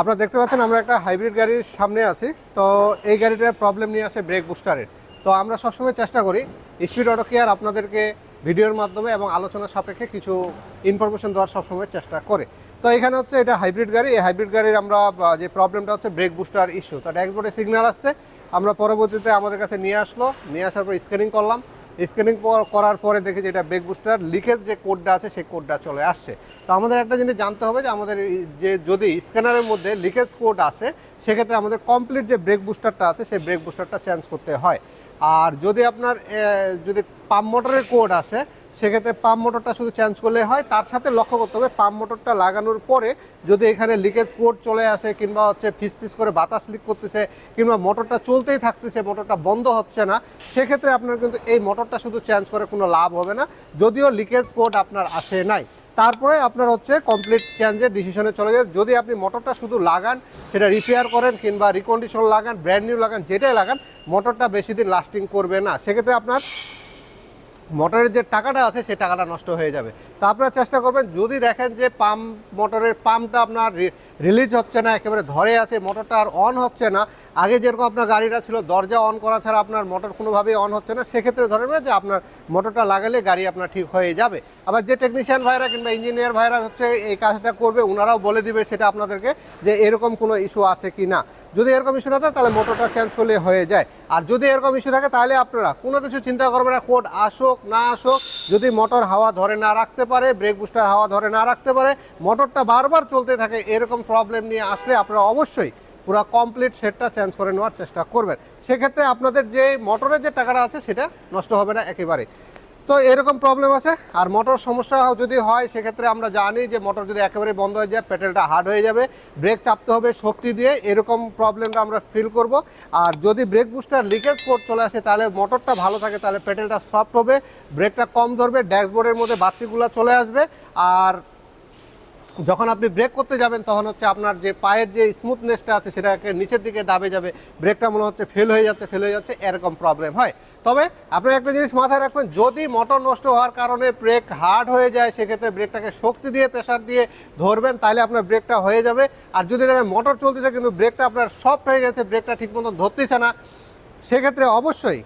আপনারা দেখতে পাচ্ছেন, আমরা একটা হাইব্রিড গাড়ির সামনে আছি। তো এই গাড়িটার প্রবলেম নিয়ে আসে ব্রেক বুস্টারের তো আমরা সবসময় চেষ্টা করি স্পিড অটো কেয়ার আপনাদেরকে ভিডিওর মাধ্যমে এবং আলোচনা সাপেক্ষে কিছু ইনফরমেশন দেওয়ার সবসময় চেষ্টা করে। তো এখানে হচ্ছে এটা হাইব্রিড গাড়ি। এই হাইব্রিড গাড়ির আমরা যে প্রবলেমটা হচ্ছে ব্রেক বুস্টার ইস্যু তো ড্যাশবোর্ডে সিগন্যাল আসছে। আমরা পরবর্তীতে আমাদের কাছে নিয়ে আসলো। নিয়ে আসার পর স্ক্যানিং করলাম। স্ক্যানিং করার পরে দেখে যে এটা বুস্টার লিকেজ যে কোডটা আছে, সেই কোডটা চলে আসছে। তো আমাদের একটা জিনিস জানতে হবে যে আমাদের যে যদি স্ক্যানারের মধ্যে লিকেজ কোড আছে সেক্ষেত্রে আমাদের কমপ্লিট যে ব্রেক বুস্টারটা আছে, সেই ব্রেক বুস্টারটা চেঞ্জ করতে হয়। আর যদি আপনার যদি পাম্প মোটরের কোড আছে সেক্ষেত্রে পাম্প মোটরটা শুধু চেঞ্জ করলে হয়, তার সাথে লক্ষ্য করতে হবে পাম্প মোটরটা লাগানোর পরে যদি এখানে লিকেজ কোড চলে আসে কিংবা হচ্ছে ফিস ফিস করে বাতাস লিক করতেছে কিংবা মোটরটা চলতেই থাকতেছে মোটরটা বন্ধ হচ্ছে না, সেক্ষেত্রে আপনার কিন্তু এই মোটরটা শুধু চেঞ্জ করে কোনো লাভ হবে না, যদিও লিকেজ কোড আপনার আসে নাই। তারপরে আপনার হচ্ছে কমপ্লিট চেঞ্জের ডিসিশনে চলে যায়। যদি আপনি মোটরটা শুধু লাগান, সেটা রিপেয়ার করেন কিংবা রিকন্ডিশন লাগান ব্র্যান্ড নিউ লাগান, যেটাই লাগান মোটরটা বেশি দিন লাস্টিং করবে না। সেক্ষেত্রে আপনার মোটরের যে টাকাটা আছে, সেই টাকাটা নষ্ট হয়ে যাবে। তো আপনারা চেষ্টা করবেন, যদি দেখেন যে পাম্প, মোটরের পাম্পটা আপনার রিলিজ হচ্ছে না, একেবারে ধরে আছে, মোটরটা আর অন হচ্ছে না, আগে যেরকম আপনার গাড়িটা ছিল, দরজা অন করা ছাড়া আপনার মোটর কোনোভাবেই অন হচ্ছে না, সেক্ষেত্রে ধরবেন যে আপনার মোটরটা লাগালে গাড়ি আপনার ঠিক হয়ে যাবে। আবার যে টেকনিশিয়ান ভাইরা কিংবা ইঞ্জিনিয়ার ভাইরা হচ্ছে, এই কাজটা করবে ওনারাও বলে দিবে সেটা আপনাদেরকে যে এরকম কোনো ইস্যু আছে কি না। যদি এরকম ইস্যু না থাকে, তাহলে মোটরটা চেঞ্জ করলে হয়ে যায়। আর যদি এরকম ইস্যু থাকে, তাহলে আপনারা কোনো কিছু চিন্তা করবেন না কোড আসুক না আসুক, যদি মোটর হাওয়া ধরে না রাখতে পারে ব্রেক বুস্টার হাওয়া ধরে না রাখতে পারে মোটরটা বারবার চলতে থাকে, এরকম প্রবলেম নিয়ে আসলে আপনারা অবশ্যই পুরো কমপ্লিট সেটটা চেঞ্জ করে নেওয়ার চেষ্টা করবেন। সেক্ষেত্রে আপনাদের যে মোটরের যে টাকাটা আছে, সেটা নষ্ট হবে না একেবারে তো এরকম প্রবলেম আছে। আর মোটর সমস্যা যদি হয়, সেক্ষেত্রে আমরা জানি যে মোটর যদি একেবারে বন্ধ হয়ে যায় পেট্রোলটা হার্ড হয়ে যাবে ব্রেক চাপতে হবে, শক্তি দিয়ে এরকম প্রবলেমটা আমরা ফিল করব। আর যদি ব্রেক বুস্টার লিকেজ কোড চলে আসে, তাহলে মোটরটা ভালো থাকে, তাহলে পেট্রোলটা সফট হবে ব্রেকটা কম ধরবে ড্যাশবোর্ডের মধ্যে বাতিগুলো চলে আসবে। আর যখন আপনি ব্রেক করতে যাবেন, তখন হচ্ছে আপনার যে পায়ের যে স্মুথনেসটা আছে, সেটাকে নিচের দিকে দাবে যাবে। ব্রেকটা মনে হচ্ছে ফেল হয়ে যাচ্ছে ফেল হয়ে যাচ্ছে, এরকম প্রবলেম হয়। তবে আপনি একটা জিনিস মাথায় রাখবেন, যদি মোটর নষ্ট হওয়ার কারণে ব্রেক হার্ড হয়ে যায়, সেক্ষেত্রে ব্রেকটাকে শক্তি দিয়ে প্রেশার দিয়ে ধরবেন, তাহলে আপনার ব্রেকটা হয়ে যাবে। আর যদি দেখেন মোটর চলতেছে, কিন্তু ব্রেকটা আপনার সফট হয়ে গেছে ব্রেকটা ঠিক মতো ধরতেছে না, সেক্ষেত্রে অবশ্যই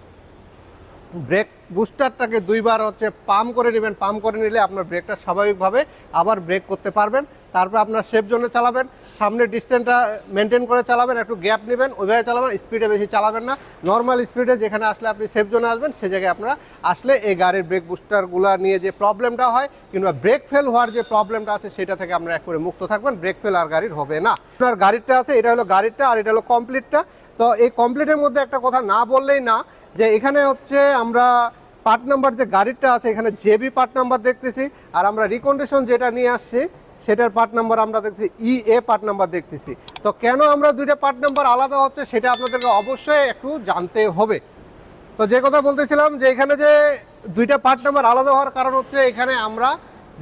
ব্রেক বুস্টারটাকে দুইবার হচ্ছে পাম্প করে নেবেন, পাম্প করে নিলে আপনার ব্রেকটা স্বাভাবিকভাবে আবার ব্রেক করতে পারবেন। তারপর আপনার সেফ জোনে চালাবেন সামনে ডিস্টেন্সটা মেনটেন করে চালাবেন, একটু গ্যাপ নেবেন, ওইভাবে চালাবেন, স্পিডে বেশি চালাবেন না। নর্মাল স্পিডে যেখানে আসলে আপনি সেফ জোনে আসবেন, সে জায়গায় আপনারা আসলে এই গাড়ির ব্রেক বুস্টারগুলো নিয়ে যে প্রবলেমটা হয় কিংবা ব্রেক ফেল হওয়ার যে প্রবলেমটা আছে, সেটা থেকে আপনারা একবারে মুক্ত থাকবেন, ব্রেক ফেল আর গাড়ির হবে না। আপনার গাড়িটা আছে, এটা হলো গাড়িটা আর এটা হলো কমপ্লিটটা। তো এই কমপ্লিটের মধ্যে একটা কথা না বললেই না যে এখানে হচ্ছে আমরা পার্ট নাম্বার যে গাড়িটা আছে, এখানে জেবি পার্ট নাম্বার দেখতেছি, আর আমরা রিকন্ডিশন যেটা নিয়ে আসছি, সেটার পার্ট নাম্বার আমরা দেখছি ই এ পার্ট নাম্বার দেখতেছি। তো কেন আমরা দুইটা পার্ট নাম্বার আলাদা হচ্ছে, সেটা আপনাদেরকে অবশ্যই একটু জানতে হবে। তো যে কথা বলতেছিলাম, যে এখানে যে দুইটা পার্ট নাম্বার আলাদা হওয়ার কারণ হচ্ছে, এখানে আমরা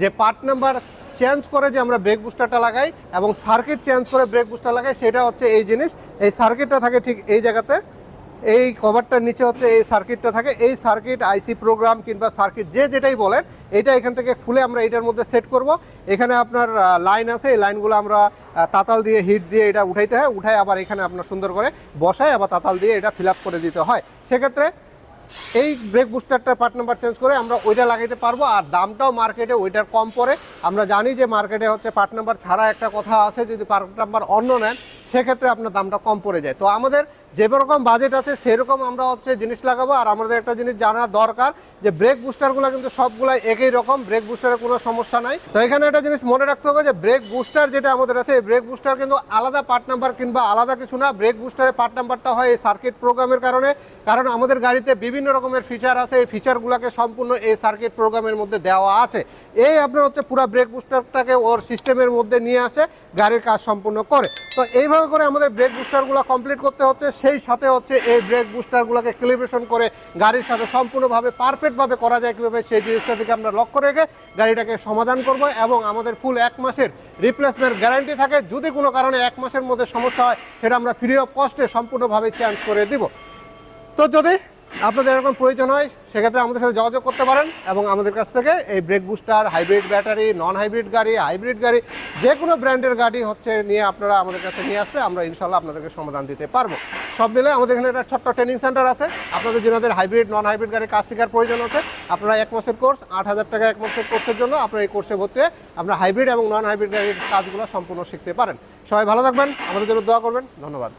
যে পার্ট নাম্বার চেঞ্জ করে যে আমরা ব্রেক বুস্টারটা লাগাই, এবং সার্কিট চেঞ্জ করে ব্রেক বুস্টার লাগাই, সেটা হচ্ছে এই জিনিস। এই সার্কিটটা থাকে ঠিক এই জায়গাতে। এই কভারটার নিচে হচ্ছে এই সার্কিটটা থাকে। এই সার্কিট আইসি প্রোগ্রাম কিংবা সার্কিট যে যেটাই বলেন, এটা এখান থেকে খুলে আমরা এটার মধ্যে সেট করব। এখানে আপনার লাইন আছে। এই লাইনগুলো আমরা তাতাল দিয়ে হিট দিয়ে এটা উঠাইতে হয়। উঠাই আবার এখানে আপনার সুন্দর করে বসায়, আবার তাতাল দিয়ে এটা ফিল করে দিতে হয়। সেক্ষেত্রে এই ব্রেক বুস্টারটার পার্ট নাম্বার চেঞ্জ করে আমরা ওইটা লাগাইতে পারব। আর দামটাও মার্কেটে ওইটার কম পড়ে। আমরা জানি যে মার্কেটে হচ্ছে পার্ট নাম্বার ছাড়া একটা কথা আছে। যদি পার্ট নাম্বার অন্য নেন, সেক্ষেত্রে আপনার দামটা কম পড়ে যায়। তো আমাদের যে রকম বাজেট আছে, সেরকম আমরা হচ্ছে জিনিস লাগাবো। আর আমাদের একটা জিনিস জানা দরকার, যে ব্রেক বুস্টারগুলো কিন্তু সবগুলাই একই রকম ব্রেক বুস্টারের কোনো সমস্যা নাই। তো এখানে একটা জিনিস মনে রাখতে হবে যে ব্রেক বুস্টার যেটা আমাদের আছে, এই ব্রেক বুস্টার কিন্তু আলাদা পার্ট নাম্বার কিংবা আলাদা কিছু না। ব্রেক বুস্টারের পার্ট নাম্বারটা হয় এই সার্কিট প্রোগ্রামের কারণে। কারণ আমাদের গাড়িতে বিভিন্ন রকমের ফিচার আছে, এই ফিচারগুলোকে সম্পূর্ণ এই সার্কিট প্রোগ্রামের মধ্যে দেওয়া আছে। এই আপনার হচ্ছে পুরো ব্রেক বুস্টারটাকে ওর সিস্টেমের মধ্যে নিয়ে আসে, গাড়ির কাজ সম্পূর্ণ করে। তো এইভাবে করে আমাদের ব্রেক বুস্টারগুলো কমপ্লিট করতে হচ্ছে। সেই সাথে হচ্ছে এই ব্রেক বুস্টারগুলোকে ক্যালিব্রেশন করে গাড়ির সাথে সম্পূর্ণভাবে পারফেক্টভাবে করা যায় কীভাবে, সেই জিনিসটা থেকে আমরা লক্ষ্য রেখে গাড়িটাকে সমাধান করব এবং আমাদের ফুল এক মাসের রিপ্লেসমেন্ট গ্যারান্টি থাকে। যদি কোনো কারণে এক মাসের মধ্যে সমস্যা হয়, সেটা আমরা ফ্রি অফ কস্টে সম্পূর্ণভাবে চেঞ্জ করে দিব। তো যদি আপনাদের এরকম প্রয়োজন হয়, সেক্ষেত্রে আমাদের সাথে যোগাযোগ করতে পারেন এবং আমাদের কাছ থেকে এই brake booster hybrid battery non hybrid গাড়ি হাইব্রিড গাড়ি যে কোনো ব্র্যান্ডের গাড়ি হচ্ছে নিয়ে আপনারা আমাদের কাছে নিয়ে আসলে আমরা ইনশাল্লাহ আপনাদেরকে সমাধান দিতে পারব। সব মিলে আমাদের এখানে একটা ছোট্ট ট্রেনিং সেন্টার আছে। আপনাদের যেনাদের হাইব্রিড নন হাইব্রিড গাড়ি কাজ শেখার প্রয়োজন আছে, আপনারা এক মাসের কোর্স আট হাজার টাকা এক মাসের কোর্সের জন্য আপনারা এই কোর্সে ভর্তি হয়ে আপনারা হাইব্রিড এবং নন হাইব্রিড গাড়ির কাজগুলো সম্পূর্ণ শিখতে পারেন। সবাই ভালো থাকবেন, আমাদের জন্য দোয়া করবেন, ধন্যবাদ।